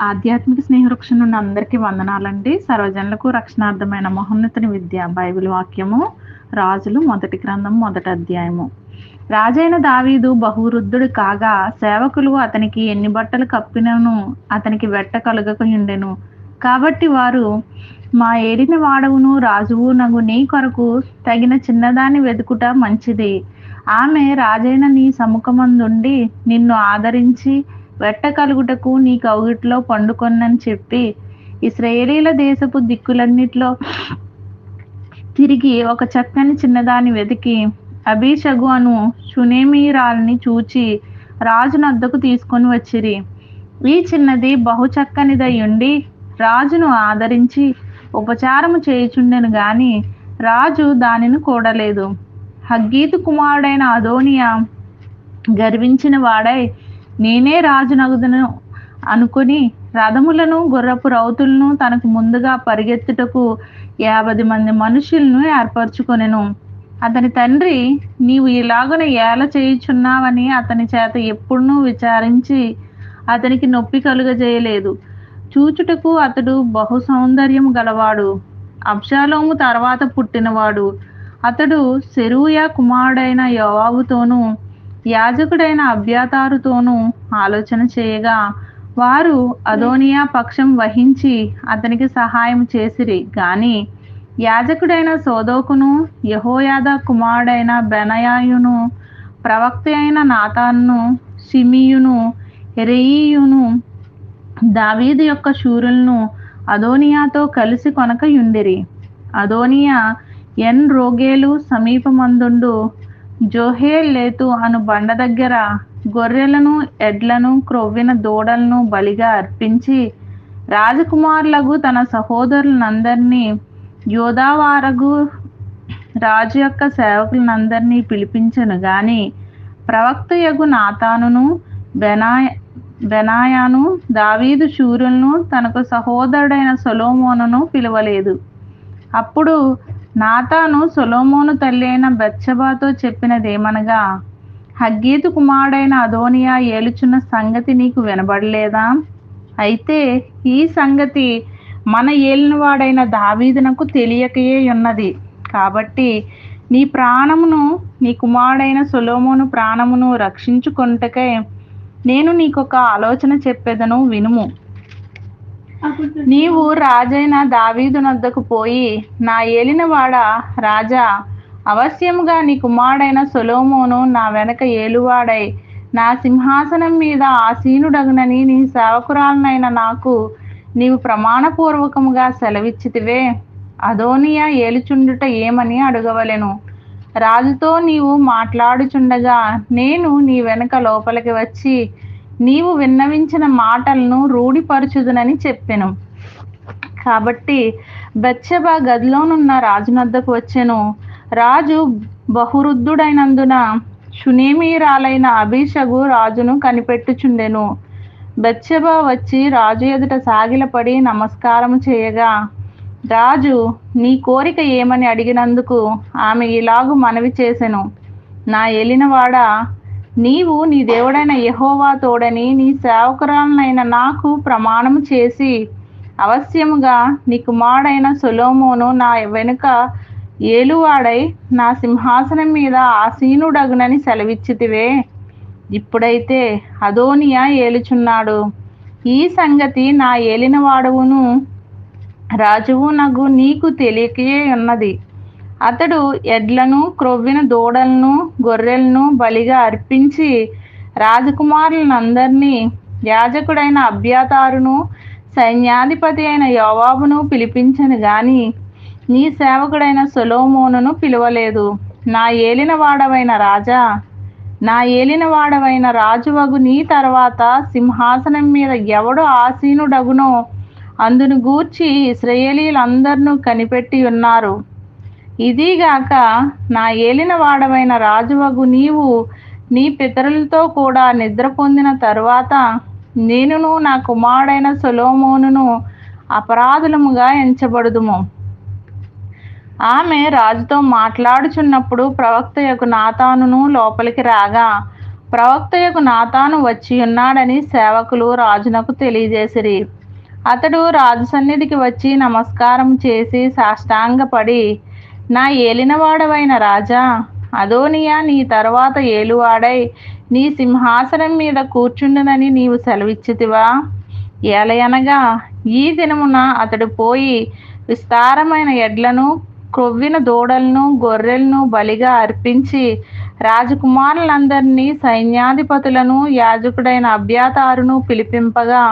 ఆధ్యాత్మిక స్నేహవృక్షం నుండి అందరికీ వందనాలండి. సర్వజనులకు రక్షణార్థమైన మహోన్నతుని విద్య బైబిల్ వాక్యము రాజులు మొదటి గ్రంథం మొదటి అధ్యాయము. రాజైన దావీదు బహువృద్ధుడు కాగా సేవకులు అతనికి ఎన్ని బట్టలు కప్పినను అతనికి వెట్ట కలుగకుండెను కాబట్టి వారు మా ఏడిన వాడవును రాజువు నగు నీ కొరకు తగిన చిన్నదాన్ని వెతుకుట మంచిది. ఆమె రాజైన నీ సముఖమందుండి నిన్ను ఆదరించి వెట్ట కలుగుటకు నీ కౌగిట్లో పండుకొన్నని చెప్పి ఇస్రాయేలీల దేశపు దిక్కులన్నిట్లో తిరిగి ఒక చక్కని చిన్నదాన్ని వెతికి అభిషగు అను చునేమీరాల్ని చూచి రాజును అద్దకు తీసుకొని వచ్చిరి. ఈ చిన్నది బహు ఉండి రాజును ఆదరించి ఉపచారము చేయుచుండెను గాని రాజు దానిని కూడలేదు. హగ్గీతు కుమారుడైన అదోనియా గర్వించిన వాడై నేనే రాజు నగదును అనుకుని రథములను గుర్రపు రౌతులను తనకు ముందుగా పరిగెత్తుటకు యాభై మంది మనుషులను ఏర్పరచుకొనెను. అతని తండ్రి నీవు ఇలాగున ఏల చేయుచున్నావని అతని చేత ఎప్పుడూ విచారించి అతనికి నొప్పి కలుగజేయలేదు. చూచుటకు అతడు బహు సౌందర్యం గలవాడు. అబ్షాలోము తర్వాత పుట్టినవాడు. అతడు సెరూయ కుమారుడైన యోవాబుతోనూ యాజకుడైన అభ్యాతారుతోనూ ఆలోచన చేయగా వారు అదోనియా పక్షం వహించి అతనికి సహాయం చేసిరి. గాని యాజకుడైన సోదోకును యహోయాద కుమారుడైన బెనయాయును ప్రవక్త అయిన నాతాన్ను షిమియును ఎరెయియును దావీదు యొక్క శూరులను అదోనియాతో కలిసి కొనకయుండిరి అదోనియా ఎన్ రోగేలు సమీపమందుండు జోహేలేతు అను బండ దగ్గర గొర్రెలను ఎడ్లను క్రొవ్విన దూడలను బలిగా అర్పించి రాజకుమారులకు తన సహోదరులందరినీ యోధావారగు రాజు యొక్క సేవకులందరినీ పిలిపించను. గాని ప్రవక్త యగు నాతానును బెనాయ బెనాయాను దావీదు శూరులను తనకు సహోదరుడైన సొలోమోనును పిలవలేదు. అప్పుడు నాతాను సొలోమోను తల్లి అయిన బెత్సబాతో చెప్పినదేమనగా హగ్గీతు కుమారుడైన అదోనియా ఏలుచున్న సంగతి నీకు వినబడలేదా? అయితే ఈ సంగతి మన ఏలినవాడైన దావీదునకు తెలియకయే ఉన్నది. కాబట్టి నీ ప్రాణమును నీ కుమారుడైన సొలోమోను ప్రాణమును రక్షించుకొనుటకై నేను నీకొక ఆలోచన చెప్పేదను వినుము. నీవు రాజైన దావీదు నద్దకు పోయి నా ఏలినవాడ రాజా అవశ్యముగా నీ కుమారుడైన సొలోమోను నా వెనక ఏలువాడై. నా సింహాసనం మీద ఆసీనుడగునని నీ సేవకురాలనైన నాకు నీవు ప్రమాణపూర్వకముగా సెలవిచ్చితివే. అదోనియా ఏలుచుండుట ఏమని అడగవలెను? రాజుతో నీవు మాట్లాడుచుండగా నేను నీ వెనక లోపలికి వచ్చి నీవు విన్నవించిన మాటలను రూఢిపరచుదునని చెప్పెను. కాబట్టి బెచ్చబ గదిలోనున్న రాజునద్దకు వచ్చెను. రాజు బహురుద్ధుడైనందున షునేమీరాలైన అభిషగు రాజును కనిపెట్టుచుండెను. బెచ్చబ వచ్చి రాజు ఎదుట సాగిలపడి నమస్కారం చేయగా రాజు నీ కోరిక ఏమని అడిగినందుకు ఆమె ఇలాగు మనవి చేసెను. నా ఏలినవాడ నీవు నీ దేవుడైన యహోవా తోడని నీ సేవకురాలనైన నాకు ప్రమాణము చేసి అవశ్యముగా నీ కుమారుడైన సొలోమోను నా వెనుక ఏలువాడై నా సింహాసనం మీద ఆసీనుడగునని సెలవిచ్చితివే. ఇప్పుడైతే అదోనియా ఏలుచున్నాడు. ఈ సంగతి నా ఏలినవాడవును రాజువు నగు నీకు తెలియకే ఉన్నది. అతడు ఎడ్లను క్రొవ్విన దూడలను గొర్రెలను బలిగా అర్పించి రాజకుమారులందరినీ యాజకుడైన అభ్యాతారును సైన్యాధిపతి అయిన యోవాబును పిలిపించను గాని నీ సేవకుడైన సొలోమోనును పిలవలేదు. నా ఏలిన వాడవైన రాజా నా ఏలిన వాడవైన రాజువగు నీ తర్వాత సింహాసనం మీద ఎవడు ఆసీనుడగునో అందును గూర్చి ఇస్రయేలీలందరినూ కనిపెట్టి ఉన్నారు. ఇదిగాక నా ఏలిన వాడవైన రాజువగు నీవు నీ పితరులతో కూడా నిద్ర పొందిన తరువాత నేనును నా కుమారుడైన సొలోమోనును అపరాధులముగా ఎంచబడుదుము. ఆమె రాజుతో మాట్లాడుచున్నప్పుడు ప్రవక్త యొక్క నాతానును లోపలికి రాగా ప్రవక్త యొక్క నాతాను వచ్చి ఉన్నాడని సేవకులు రాజునకు తెలియజేసిరి. అతడు రాజు సన్నిధికి వచ్చి నమస్కారం చేసి సాష్టాంగపడి నా ఏలినవాడవైన రాజా అదోనియా నీ తర్వాత ఏలువాడై నీ సింహాసనం మీద కూర్చుండునని నీవు సెలవిచ్చితివా? ఏలయనగా ఈ దినమున అతడు పోయి విస్తారమైన ఎడ్లను క్రొవ్విన దూడలను గొర్రెలను బలిగా అర్పించి రాజకుమారులందరినీ సైన్యాధిపతులను యాజకుడైన అభ్యాతారును పిలిపింపగా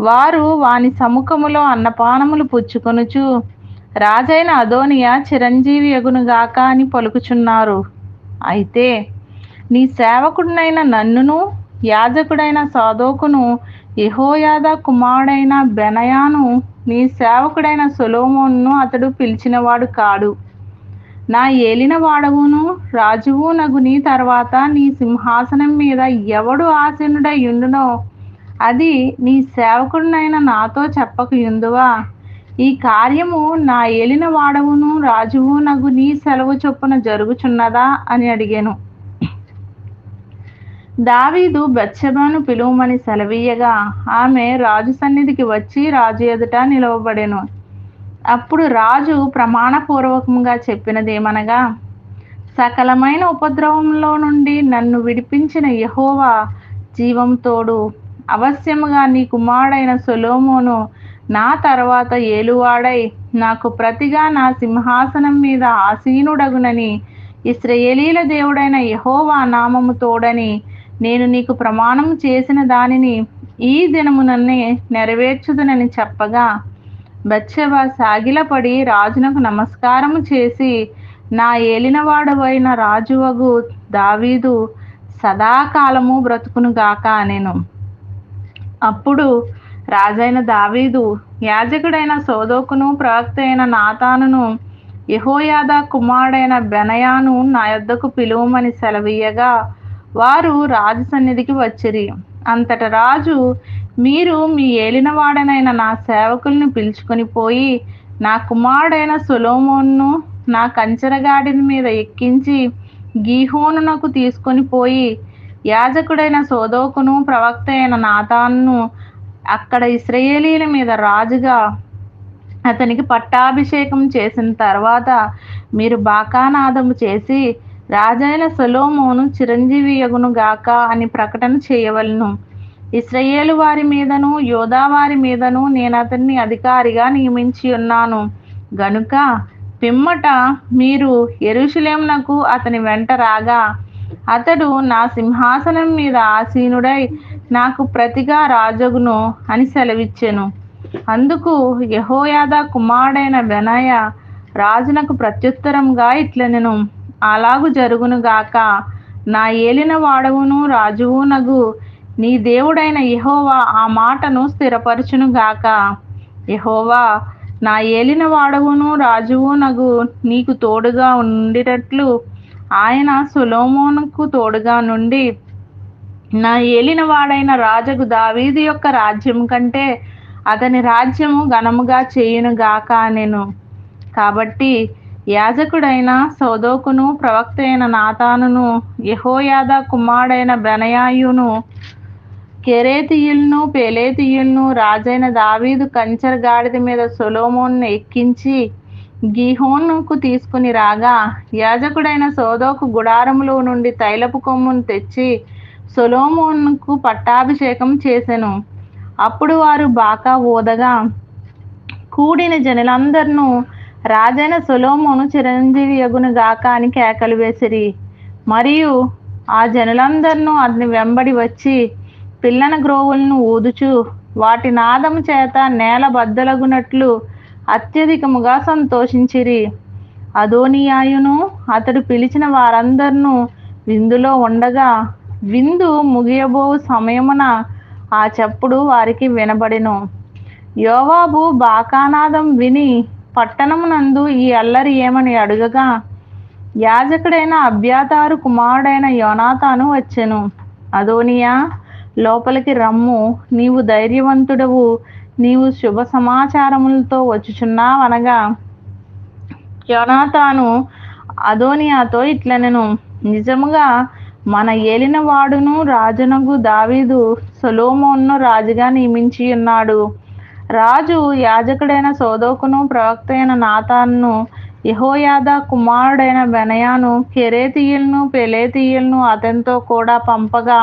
వారు వాని సముఖములో అన్నపానములు పుచ్చుకొనుచు రాజైన అదోనియా చిరంజీవి ఎగునుగాక అని పలుకుచున్నారు. అయితే నీ సేవకుడినైన నన్నును యాజకుడైన సాధోకును యహోయాద కుమారుడైన బెనయాను నీ సేవకుడైన సొలోమోన్ను అతడు పిలిచినవాడు కాడు. నా ఏలిన వాడవును రాజువు నగుని తర్వాత నీ సింహాసనం మీద ఎవడు ఆసీనుడై ఉండునో అది నీ సేవకుడినైన నాతో చెప్పక యుందువా ఈ కార్యము నా ఏలిన వాడవును రాజువు నగు నీ సెలవు చొప్పున జరుగుచున్నదా అని అడిగాను. దావీదు బెచ్చబాను పిలువమని సెలవీయగా ఆమె రాజు సన్నిధికి వచ్చి రాజు ఎదుట నిలవబడెను. అప్పుడు రాజు ప్రమాణపూర్వకంగా చెప్పినదేమనగా సకలమైన ఉపద్రవంలో నుండి నన్ను విడిపించిన యహోవా జీవం తోడు. అవశ్యముగా నీ కుమారుడైన సొలోమోను నా తర్వాత ఏలువాడై నాకు ప్రతిగా నా సింహాసనం మీద ఆసీనుడగునని ఇస్రయేలీల దేవుడైన యహోవా నామము తోడని నేను నీకు ప్రమాణం చేసిన దానిని ఈ దినమునన్నే నెరవేర్చుదునని చెప్పగా బచ్చవ సాగిలపడి రాజునకు నమస్కారము చేసి నా ఏలినవాడవైన రాజువగు దావీదు సదాకాలము బ్రతుకునుగాక నేను అప్పుడు రాజైన దావీదు యాజకుడైన సోదోకును ప్రవక్త అయిన నాతానును యహోయాదా కుమారుడైన బెనయాను నా యొద్దకు పిలువమని సెలవీయగా వారు రాజు సన్నిధికి వచ్చిరి. అంతట రాజు మీరు మీ ఏలినవాడనైన నా సేవకుల్ని పిలుచుకొని పోయి నా కుమారుడైన సులోమోన్ను నా కంచెరగాడిని మీద ఎక్కించి గీహోనునకు తీసుకొని పోయి యాజకుడైన సోదోకును ప్రవక్త అయిన నాతాన్ను అక్కడ ఇస్రయేలీల మీద రాజుగా అతనికి పట్టాభిషేకం చేసిన తర్వాత మీరు బాకానాదము చేసి రాజైన సొలోమోను చిరంజీవి యగును గాక అని ప్రకటన చేయవలను. ఇస్రయేలు వారి మీదను యోధా వారి మీదను నేను అతన్ని అధికారిగా నియమించి ఉన్నాను. గనుక పిమ్మట మీరు ఎరుషులేమునకు అతని వెంట రాగా అతడు నా సింహాసనం మీద ఆసీనుడై నాకు ప్రతిగా రాజగును అని సెలవిచ్చెను. అందుకు యహోయాద కుమారుడైన బెనయ రాజునకు ప్రత్యుత్తరంగా ఇట్లనెను. అలాగు జరుగును గాక నా ఏలిన వాడవును రాజువు నగు నీ దేవుడైన యహోవా ఆ మాటను స్థిరపరచునుగాక యహోవా నా ఏలిన వాడవును రాజువు నగు నీకు తోడుగా ఉండినట్లు ఆయన సులోమోనుకు తోడుగా నుండి నా ఏలినవాడైన రాజగు దావీదు యొక్క రాజ్యం కంటే అతని రాజ్యము ఘనముగా చేయును గాక నేను కాబట్టి యాజకుడైన సోదోకును ప్రవక్త అయిన నాతానును యహోయాద కుమారుడైన బెనయాయును కెరేతీయులను పేలేతీయులను రాజైన దావీదు కంచర్ గాడిద మీద సొలోమోన్ను ఎక్కించి గిహోన్కు తీసుకుని రాగా యాజకుడైన సోదోకు గుడారములో నుండి తైలపు కొమ్మును తెచ్చి సొలోమోన్కు పట్టాభిషేకం చేసెను. అప్పుడు వారు బాకా ఓదగా కూడిన జనులందరినూ రాజైన సొలోమోను చిరంజీవి యగును గాక అని కేకలు వేసిరి. మరియు ఆ జనులందరినూ అతని వెంబడి వచ్చి పిల్లన గ్రోవులను ఊదుచు వాటి నాదము చేత నేల బద్దలగునట్లు అత్యధికముగా సంతోషించిరి. అదోనియాయును అతడు పిలిచిన వారందరినూ విందులో ఉండగా విందు ముగియబో సమయమున ఆ చప్పుడు వారికి వినబడెను. యోవాబు బాకానాదం విని పట్టణమునందు ఈ అల్లరి ఏమని అడుగగా యాజకుడైన అభ్యాతారు కుమారుడైన యోనాతాను వచ్చెను. అదోనియా లోపలికి రమ్ము నీవు ధైర్యవంతుడవు నీవు శుభ సమాచారములతో వచ్చుచున్నావనగా యోనాతాను అదోనియాతో ఇట్లనెను. నిజముగా మన ఏలినవాడును రాజునగు దావీదు సొలోమోన్ను రాజుగా నియమించి ఉన్నాడు. రాజు యాజకుడైన సోదోకును ప్రవక్త అయిన నాథాన్ను యహోయాద కుమారుడైన బెనయాను కెరేతీయులను పెలేతీయులను అతనితో కూడా పంపగా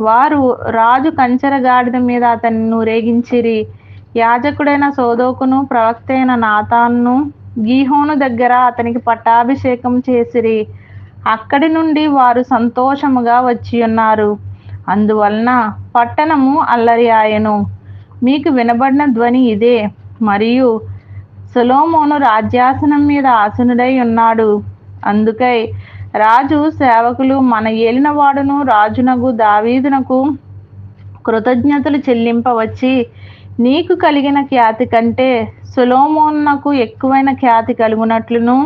వారు రాజు కంచెర గాడిద మీద అతన్ని ఊరేగించిరి. యాజకుడైన సోదోకును ప్రవక్త అయిన నాథాన్ను గీహోను దగ్గర అతనికి పట్టాభిషేకం చేసిరి. అక్కడి నుండి వారు సంతోషముగా వచ్చి ఉన్నారు. అందువలన పట్టణము అల్లరి ఆయను. మీకు వినబడిన ధ్వని ఇదే. మరియు సొలోమోను రాజ్యాసనం మీద ఆసనుడై ఉన్నాడు. అందుకై రాజు సేవకులు మన ఏలినవాడును రాజునకు దావీదునకు కృతజ్ఞతలు చెల్లింపవచ్చి నీకు కలిగిన ఖ్యాతి కంటే సులోమోన్నకు ఎక్కువైన ఖ్యాతి కలుగునట్లును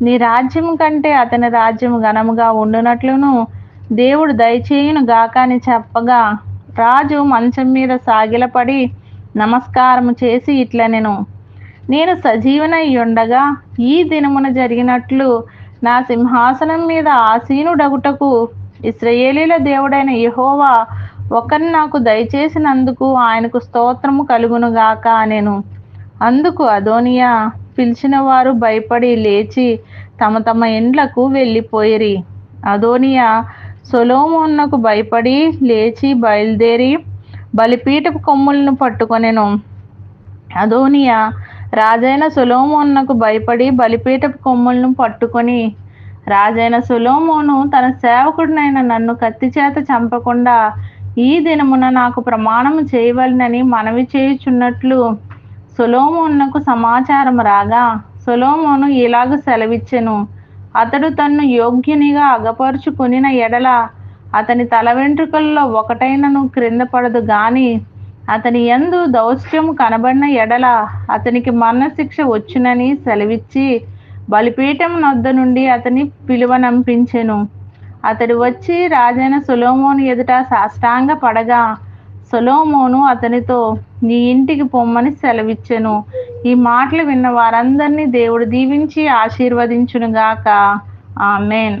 నీ రాజ్యం కంటే అతని రాజ్యం ఘనముగా ఉండునట్లును దేవుడు దయచేయును గాక అని చెప్పగా రాజు మంచం మీద సాగిలపడి నమస్కారం చేసి ఇట్లా నేను నేను సజీవనై ఉండగా ఈ దినమున జరిగినట్లు నా సింహాసనం మీద ఆసీనుడగుటకు ఇస్రయేలీల దేవుడైన యహోవా ఒకరిని నాకు దయచేసినందుకు ఆయనకు స్తోత్రము కలుగునుగాక నేను అందుకు అదోనియా పిలిచిన వారు భయపడి లేచి తమ తమ ఇండ్లకు వెళ్ళిపోయిరి. అదోనియా సొలోమోన్నకు భయపడి లేచి బయలుదేరి బలిపీఠపు కొమ్ములను పట్టుకొనెను. అదోనియా రాజైన సులోమోన్నకు భయపడి బలిపీఠపు కొమ్ములను పట్టుకొని రాజైన సులోమోను తన సేవకుడినైన నన్ను కత్తి చేత చంపకుండా ఈ దినమున నాకు ప్రమాణము చేయవలనని మనవి చేయుచున్నట్లు సొలోమోన్నకు సమాచారం రాగా సొలోమోను ఇలాగ సెలవిచ్చెను. అతడు తన్ను యోగ్యునిగా అగపరుచుకునిన ఎడల అతని తల వెంట్రుకల్లో ఒకటైనను క్రింద పడదు గాని అతని ఎందు దౌత్యం కనబడిన ఎడల అతనికి మరణశిక్ష వచ్చునని సెలవిచ్చి బలిపీఠం నొద్ద నుండి అతని పిలువనంపించెను అతడు వచ్చి రాజైన సొలోమోను ఎదుట సాష్టాంగ పడగా సొలోమోను అతనితో నీ ఇంటికి పొమ్మని సెలవిచ్చెను. ఈ మాటలు విన్న వారందరినీ దేవుడు దీవించి ఆశీర్వదించునుగాక. ఆమెన్.